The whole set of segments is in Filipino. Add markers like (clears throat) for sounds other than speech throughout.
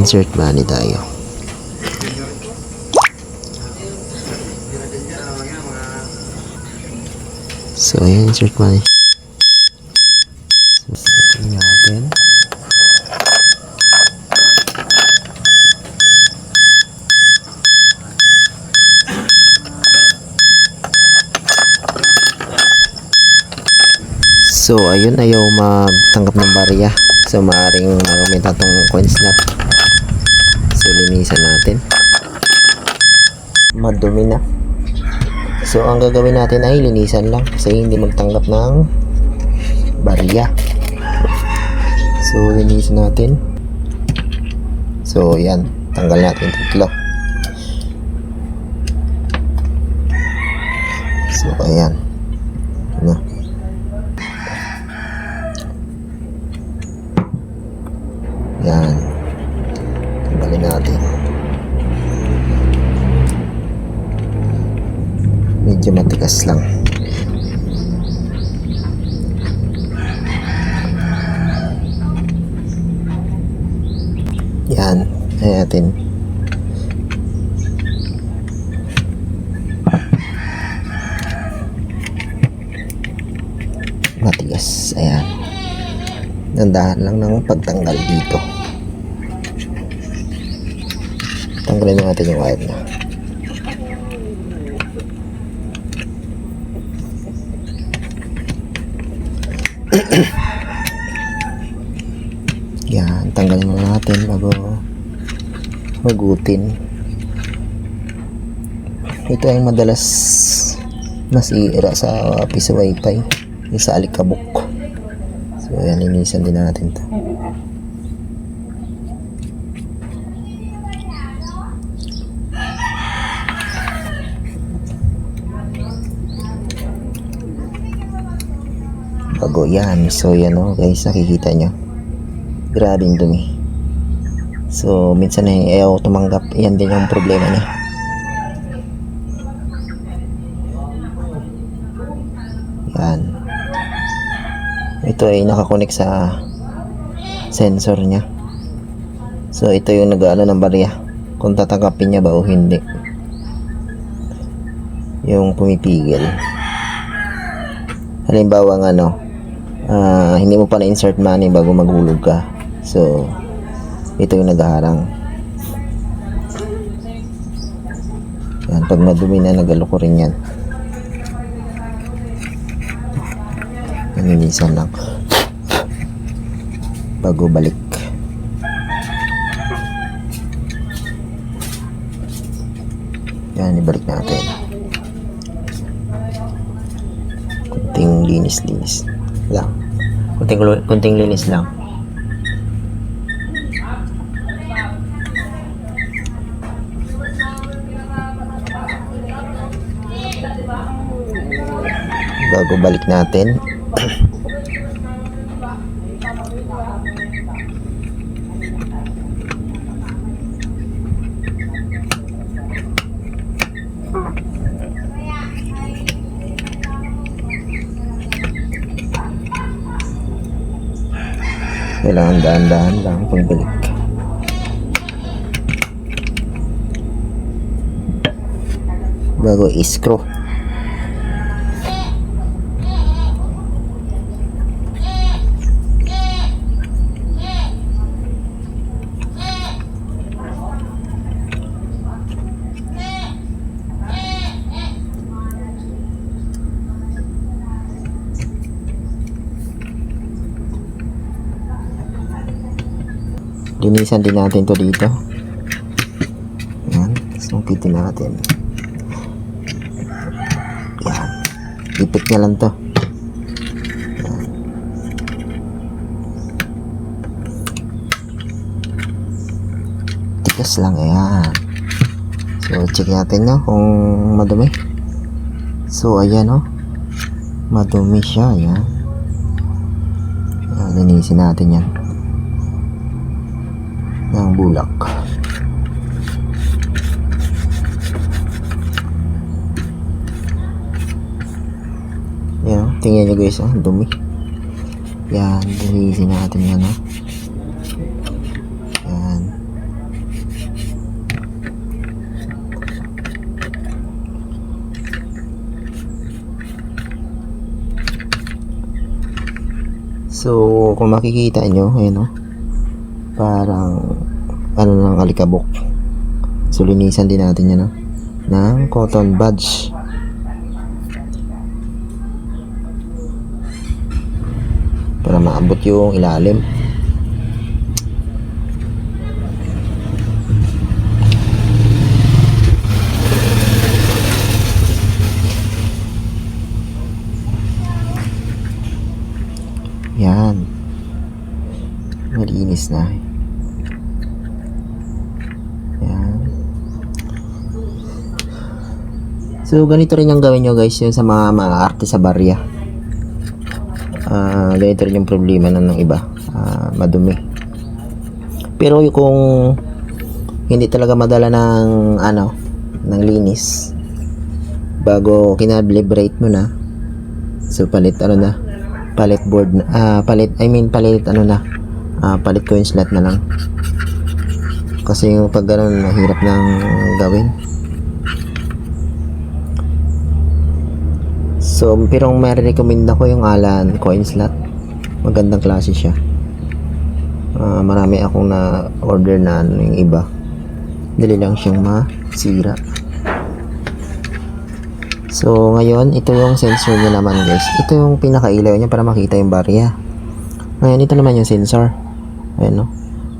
Insert money tayo. So, ayan, insert money. Setting natin. So, ayun, ayaw magtanggap ng barya. So, maaring magamit itong coin slot. So, linisan natin. Madumi na. So, ang gagawin natin ay linisan lang kasi hindi magtanggap ng barya. So, linisan natin. So, yan. Tanggal natin tatlo. So, ayan. Ano? Yan. Tanggalin natin. Medyo matigas lang. Yan. Ayan natin. Matigas. Ayan. Dandahan lang ng pagtanggal dito. Tanggalin na natin yung wire niya. (clears throat) Yan, tanggalin muna natin bago magutin. Ito ay madalas nasira sa piso wifi, yung sa alikabok. So, yan, linisan din natin to. Bago yan. So, yan o guys, nakikita nyo. Grabing dumi. So, minsan ay ayaw tumanggap. Yan din yung problema niya. Yan. Ito ay nakakonect sa sensor niya. So, ito yung nag-ano ng barya. Kung tatanggapin niya ba o hindi. Yung pumipigil. Halimbawa ng ano, ah, hindi mo pa na-insert money bago maghulog ka. So, ito yung naghaharang. Yan, pag madumi na, nagaloko rin yan. Naninisan lang. Bago balik. Yan, ibalik natin. Kunting linis-linis lang. Kunting, kunting linis lang. Bago balik natin. Kailangan dahan-dahan lang pagbalik. Bago iskro. Linisan din natin to dito. Yan. Sungkitin natin. Yan. Ipit niya lang to. Yan. Tigas lang. Ayan. So, check natin no, kung madumi. So, ayan no. Madumi siya. Ayan, linisin natin yan ng bulak. Yan tingnan nyo guys ang dumi. Yan dilisin natin yan ah. ha So, kung makikita nyo, ayun o, oh, parang ano lang, alikabok. So, linisan din natin yan o. Ng cotton buds. Para maabot yung ilalim. Yan. Malinis na. So, ganito rin yung gawin nyo guys yun sa mga mga arte sa barya. Ah, ganito rin yung problema ng, ng iba. Ah, madumi. Pero yung kung hindi talaga madala ng ano, ng linis bago kinadeliberate mo na so palit ano na palit board na, ah, palit I mean palit ano na ah, palit coin slot na lang kasi yung pag ganun mahirap nang gawin so pero marirecommend ako yung Alan coin slot magandang klase siya Ah, marami akong na order na ano yung iba dali lang siyang masira So, ngayon, ito yung sensor niya naman guys. Ito yung pinakailaw niya para makita yung barya. Ngayon, ito naman yung sensor. Ayan no.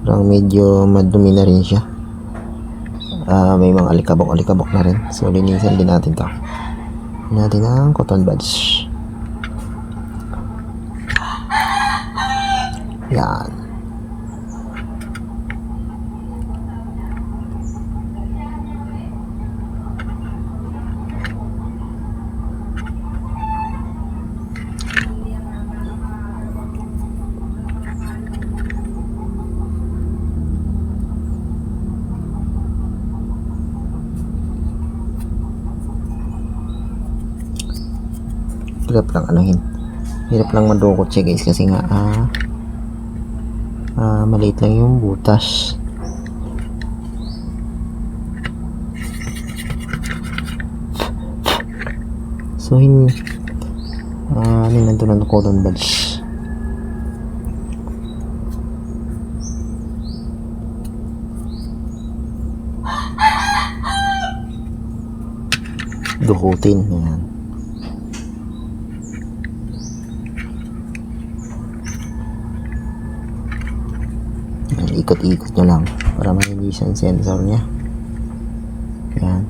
Parang medyo madumi na rin siya. Ah, may mga alikabok-alikabok na rin. So, linisan din natin to. Natin ang cotton buds. Yan. Hirap lang anuhin hirap lang madukot siya guys kasi nga ah, ah maliit lang yung butas. So hin ah nandun ang cotton buds. Dukutin yan Yan, ikot-ikot nyo lang para malinis ang sensor niya. Yan.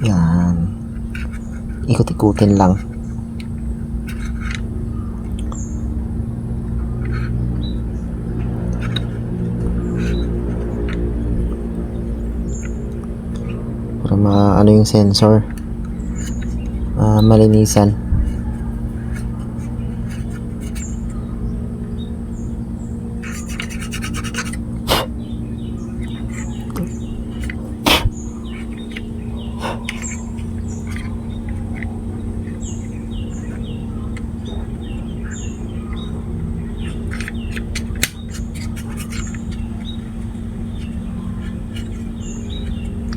Yan. Ikot-ikutin lang. Para maano yung sensor? Ah malinisan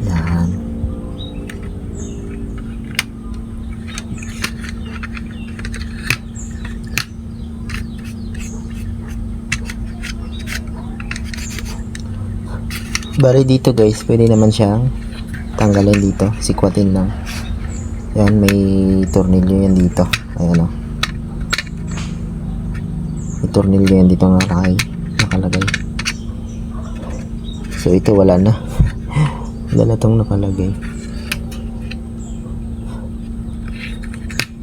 yan Bari dito guys, pwede naman siyang tanggalin dito, sikwatin lang. Yan, may tornilyo yan dito. Ayan o. May tornilyo yan dito nga nakay, nakalagay. So ito wala na. (laughs) Dala tong nakalagay.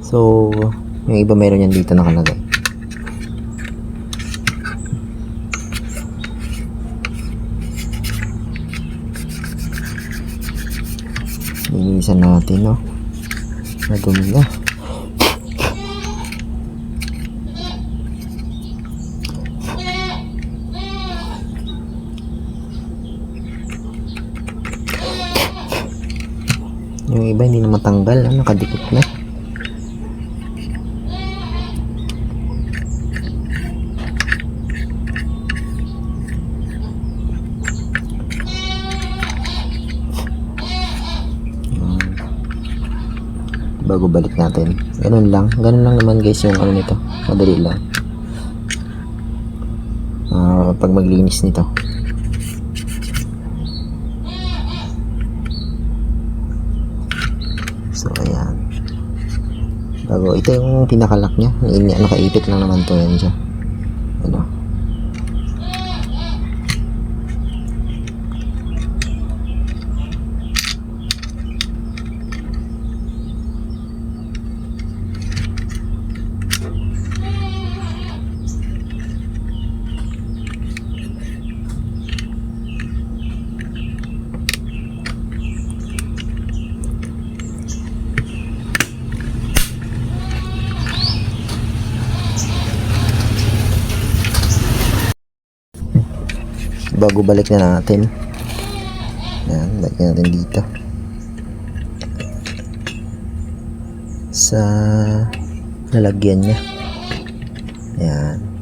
So, yung iba meron yan dito nakalagay. Linisan natin, no? Madumi na. Yung iba hindi na matanggal, ah, nakadikit na. Bago balik natin. Ganun lang. Ganun lang naman guys yung ano nito. Madali lang. Ah, pag maglinis nito. So, ayan. Bago, ito yung pinakalock. Ini- Nakaipit lang naman to yan dyan. Ano? Bago balik na natin. Ayan, balik natin dito. Sa lalagyan niya. Ayan.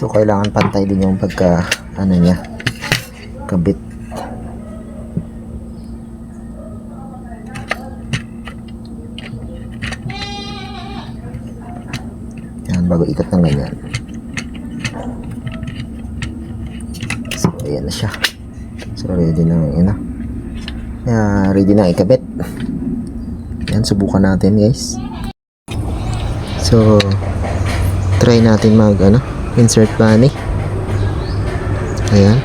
So, kailangan pantay din yung pagka, ano niya, kabit. Yan, bago ikot ng ganyan. So, ayan na siya. So, ready na, yun na. Kaya, ready na ikabit. Yan, subukan natin, guys. So, try natin mag, ano, insert money. Ayan.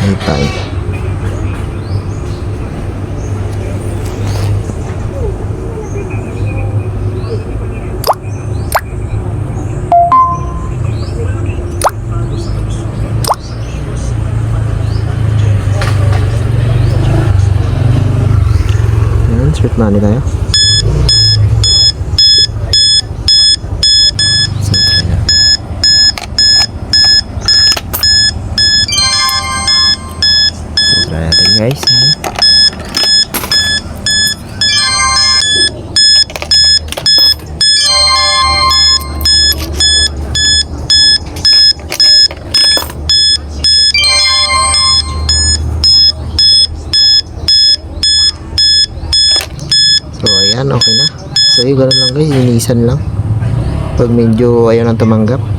Ay, tayo. Ayan, insert money tayo. Try natin guys. Ayan. So, ayan, okay na. So, yung ganun lang guys, linisan lang. Pag medyo ayaw nang tumanggap.